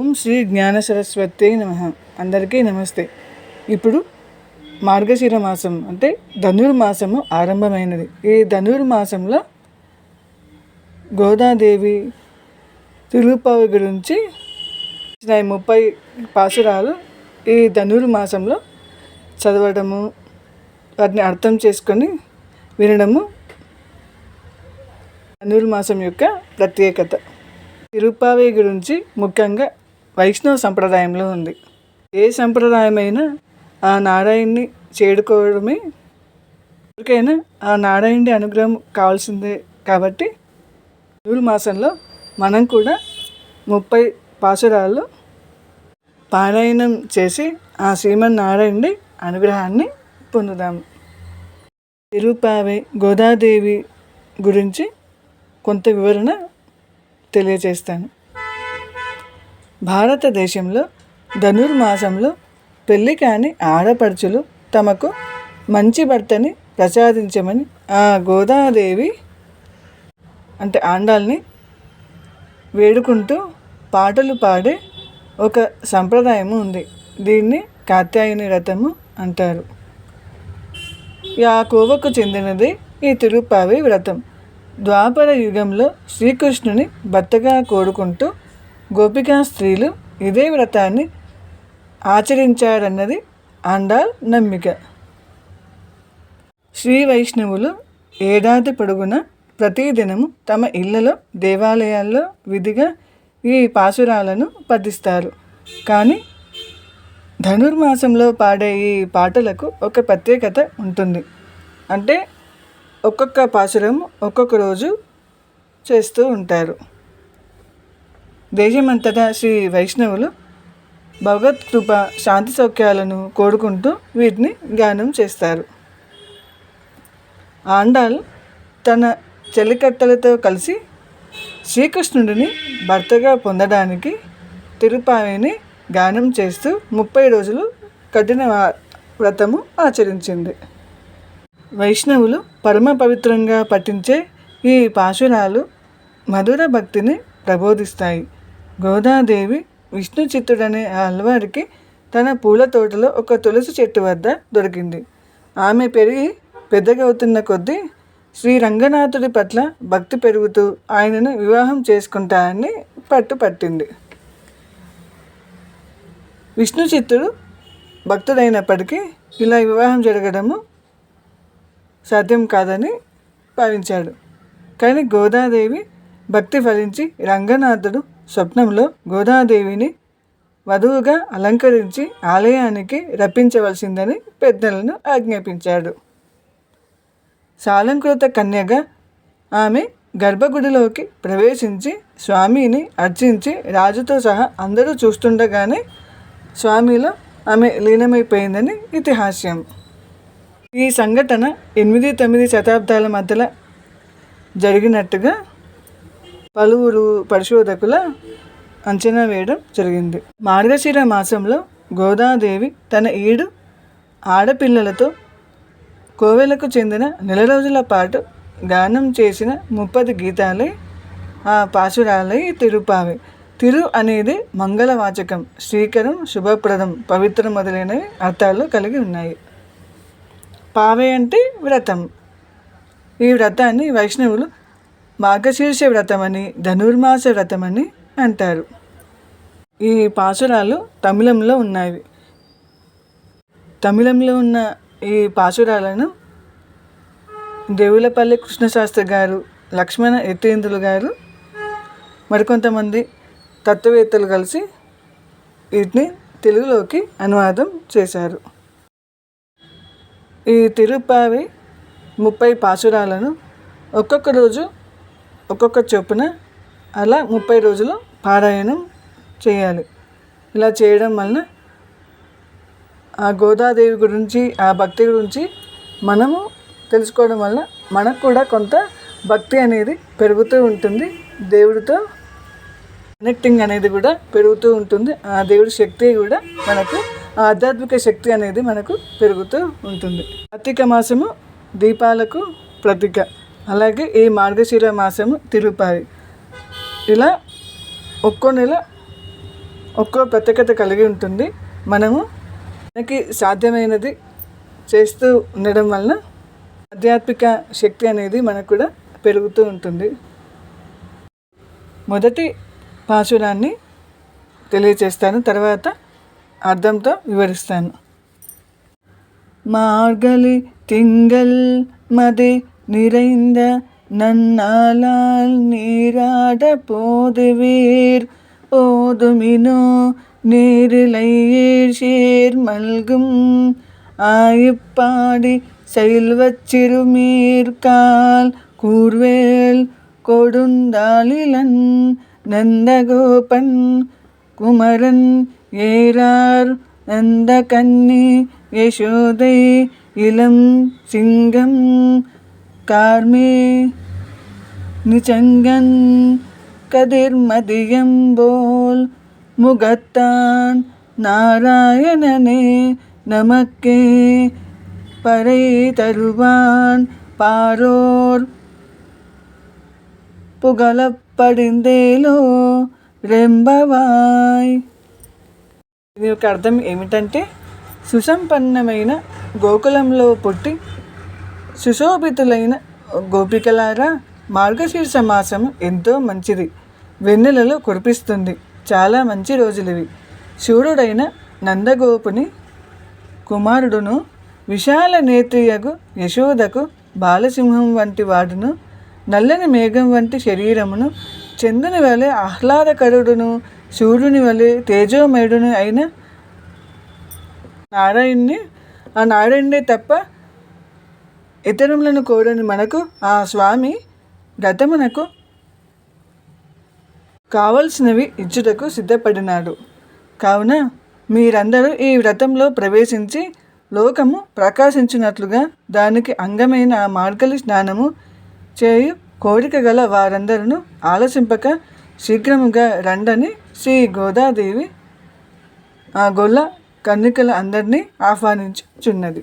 ఓం శ్రీ జ్ఞాన సరస్వతి నమ. అందరికీ నమస్తే. ఇప్పుడు మార్గశిర మాసం అంటే ధనుర్మాసము ఆరంభమైనది. ఈ ధనుర్మాసంలో గోదాదేవి తిరుపతి గురించి ముప్పై పాసురాలు ఈ ధనుర్మాసంలో చదవడము వాటిని అర్థం చేసుకొని వినడము ధనుర్మాసం యొక్క ప్రత్యేకత. తిరుపావి గురించి ముఖ్యంగా వైష్ణవ సంప్రదాయంలో ఉంది. ఏ సంప్రదాయమైనా ఆ నారాయణ్ణి చేడుకోవడమే ఎవరికైనా ఆ నారాయణుడి అనుగ్రహం కావాల్సిందే కాబట్టి జూన్ మాసంలో మనం కూడా ముప్పై పాసురాలు పారాయణం చేసి ఆ శ్రీమన్నారాయణుడి అనుగ్రహాన్ని పొందుదాము తిరుపావై గోదాదేవి గురించి కొంత వివరణ తెలియజేస్తాను. భారతదేశంలో ధనుర్మాసంలో పెళ్ళి కాని ఆడపడుచులు తమకు మంచి భర్తని ప్రసాదించమని ఆ గోదాదేవి అంటే ఆండాల్ని వేడుకుంటూ పాటలు పాడే ఒక సంప్రదాయము ఉంది. దీన్ని కాత్యాయని రథము అంటారు. ఆ కోవకు చెందినది ఈ తిరుపావి వ్రతం. ద్వాపర యుగంలో శ్రీకృష్ణుని భర్తగా కోరుకుంటూ గోపికా స్త్రీలు ఇదే వ్రతాన్ని ఆచరించారన్నది ఆండాల్ నమ్మిక. శ్రీ వైష్ణవులు ఏడాది పొడుగున ప్రతిదినము తమ ఇళ్ళలో దేవాలయాల్లో విధిగా ఈ పాసురాలను పఠిస్తారు. కానీ ధనుర్మాసంలో పాడే ఈ పాటలకు ఒక ప్రత్యేకత ఉంటుంది. అంటే ఒక్కొక్క పాసురం ఒక్కొక్క రోజు చేస్తూ ఉంటారు. దేశమంతటా శ్రీ వైష్ణవులు భగవత్ కృప శాంతి సౌఖ్యాలను కోరుకుంటూ వీటిని గానం చేస్తారు. ఆండాల్ తన చెలికట్టలతో కలిసి శ్రీకృష్ణుడిని భర్తగా పొందడానికి తిరుపావిని గానం చేస్తూ ముప్పై రోజులు కఠిన వ్రతము ఆచరించింది. వైష్ణవులు పరమ పవిత్రంగా పఠించే ఈ పాశురాలు మధుర భక్తిని ప్రబోధిస్తాయి. గోదాదేవి విష్ణు చిత్తుడనే ఆ అల్వారికి తన పూల తోటలో ఒక తులసి చెట్టు వద్ద దొరికింది. ఆమె పెరిగి పెద్దగవుతున్న కొద్దీ శ్రీ రంగనాథుడి పట్ల భక్తి పెరుగుతూ ఆయనను వివాహం చేసుకుంటానని పట్టుపట్టింది. విష్ణు చిత్తుడు భక్తుడైనప్పటికీ ఇలా వివాహం జరగడము సాధ్యం కాదని భావించాడు. కానీ గోదాదేవి భక్తి ఫలించి రంగనాథుడు స్వప్నంలో గోదాదేవిని వధువుగా అలంకరించి ఆలయానికి రప్పించవలసిందని పెద్దలను ఆజ్ఞాపించాడు. సాలంకృత కన్యగా ఆమె గర్భగుడిలోకి ప్రవేశించి స్వామిని అర్చించి రాజుతో సహా అందరూ చూస్తుండగానే స్వామిలో ఆమె లీనమైపోయిందని ఇతిహాస్యం. ఈ సంఘటన ఎనిమిది తొమ్మిది శతాబ్దాల మధ్యలో జరిగినట్టుగా పలువురు పరిశోధకుల అంచనా వేయడం జరిగింది. మార్గశిర మాసంలో గోదాదేవి తన ఏడు ఆడపిల్లలతో కోవెలకు చెందిన నెల రోజుల పాటు గానం చేసిన ముప్పది గీతాలే ఆ పాశురాలై తిరుపావి. తిరు అనేది మంగళవాచకం శ్రీకరం శుభప్రదం పవిత్రం మొదలైనవి అర్థాలు కలిగి ఉన్నాయి. పావే అంటే వ్రతం. ఈ వ్రతాన్ని వైష్ణవులు మార్గశీర్ష వ్రతమని ధనుర్మాస వ్రతమని అంటారు. ఈ పాసురాలు తమిళంలో ఉన్నాయి. తమిళంలో ఉన్న ఈ పాసురాలను దేవులపల్లి కృష్ణశాస్త్రి గారు లక్ష్మణ యతీంద్రులు గారు మరికొంతమంది తత్వవేత్తలు కలిసి వీటిని తెలుగులోకి అనువాదం చేశారు. ఈ తిరుపావి ముప్పై పాసురాలను ఒక్కొక్క రోజు ఒక్కొక్క చొప్పున అలా ముప్పై రోజులు పారాయణం చేయాలి. ఇలా చేయడం వలన ఆ గోదాదేవి గురించి ఆ భక్తి గురించి మనము తెలుసుకోవడం వల్ల మనకు కూడా కొంత భక్తి అనేది పెరుగుతూ ఉంటుంది. దేవుడితో కనెక్టింగ్ అనేది కూడా పెరుగుతూ ఉంటుంది. ఆ దేవుడి శక్తి కూడా మనకు ఆధ్యాత్మిక శక్తి అనేది మనకు పెరుగుతూ ఉంటుంది. కార్తీక మాసము దీపాలకు ప్రతీక. అలాగే ఈ మార్గశీల మాసము తిరుపతి ఇలా ఒక్కో నెల ఒక్కో ప్రత్యేకత కలిగి ఉంటుంది. మనము మనకి సాధ్యమైనది చేస్తూ ఉండడం వలన ఆధ్యాత్మిక శక్తి అనేది మనకు కూడా పెరుగుతూ ఉంటుంది. మొదటి పాశురాన్ని తెలియచేస్తాను తర్వాత అర్థంతో వివరిస్తాను. మార్గలి తింగల్ మది நிறைந்த நன்னாலால் நீராட போதுவீர். போதுமினோ நீரிலையீர் சீர் மல்கும். ஆயிப்பாடி செல்வச் சிறுமீர்கால் கூர்வேல் கொடுந்தாளிலன். நந்தகோபன் குமரன் ஏறார் நந்த கன்னி யசோதை இளம் சிங்கம். కార్మే నిచంగన్ కదిర్ మదియం బోల్ ముగత్తాన్ నారాయణనే నమకే పరై తరువాన్ పారోర్ పుగలప్పడిందేలో రెంబవాయ్ దీని యొక్క అర్థం ఏమిటంటే సుసంపన్నమైన గోకులంలో పుట్టి సుశోభితులైన గోపికలారా మార్గశీర్ష మాసం ఎంతో మంచిది. వెన్నెలలో కురిపిస్తుంది. చాలా మంచి రోజులివి. శూరుడైన నందగోపుని కుమారుడును విశాల నేత్రియకు యశోదకు బాలసింహం వంటి వాడును నల్లని మేఘం వంటి శరీరమును చందుని వలె ఆహ్లాదకరుడును సూర్యుని వలె తేజోమయుడును అయిన నారాయణ్ణి ఆ నారాయణుడే తప్ప ఇతరులను కోరని మనకు ఆ స్వామి గతమునకు కావలసినవి ఇచ్చుటకు సిద్ధపడినాడు. కావున మీరందరూ ఈ వ్రతంలో ప్రవేశించి లోకము ప్రకాశించినట్లుగా దానికి అంగమైన ఆ మార్గలి స్నానము చేయు కోరిక గల వారందరూ ఆలసింపక శీఘ్రముగా రండని శ్రీ గోదాదేవి ఆ గొల్ల కన్నికల అందరినీ ఆహ్వానించుచున్నది.